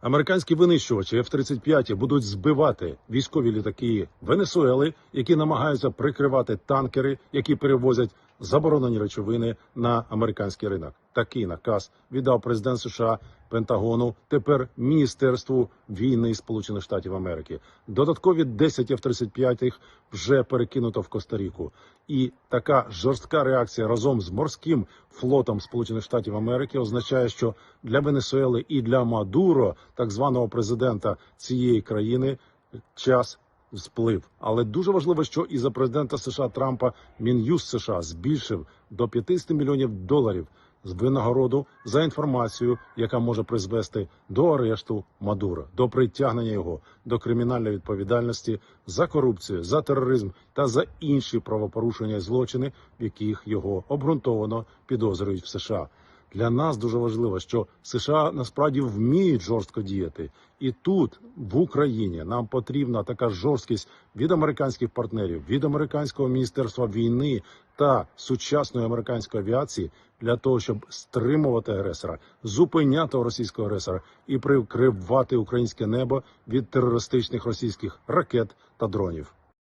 Американські винищувачі F-35 будуть збивати військові літаки Венесуели, які намагаються прикривати танкери, які перевозять заборонені речовини на американський ринок. Такий наказ віддав президент США Пентагону, тепер Міністерству війни Сполучених Штатів Америки. Додаткові 10 F-35 вже перекинуто в Коста-Ріку. І така жорстка реакція разом з морським флотом Сполучених Штатів Америки означає, що для Венесуели і для Мадуро, так званого президента цієї країни, час сплив. Але дуже важливо, що і за президента США Трампа Мін'юст США збільшив до 50 мільйонів доларів з винагороду за інформацію, яка може призвести до арешту Мадура, до притягнення його до кримінальної відповідальності за корупцію, за тероризм та за інші правопорушення і злочини, в яких його обґрунтовано підозрюють в США. Для нас дуже важливо, що США насправді вміють жорстко діяти, і тут в Україні нам потрібна така жорсткість від американських партнерів, від американського міністерства війни та сучасної американської авіації для того, щоб стримувати агресора, зупиняти російського агресора і прикривати українське небо від терористичних російських ракет та дронів.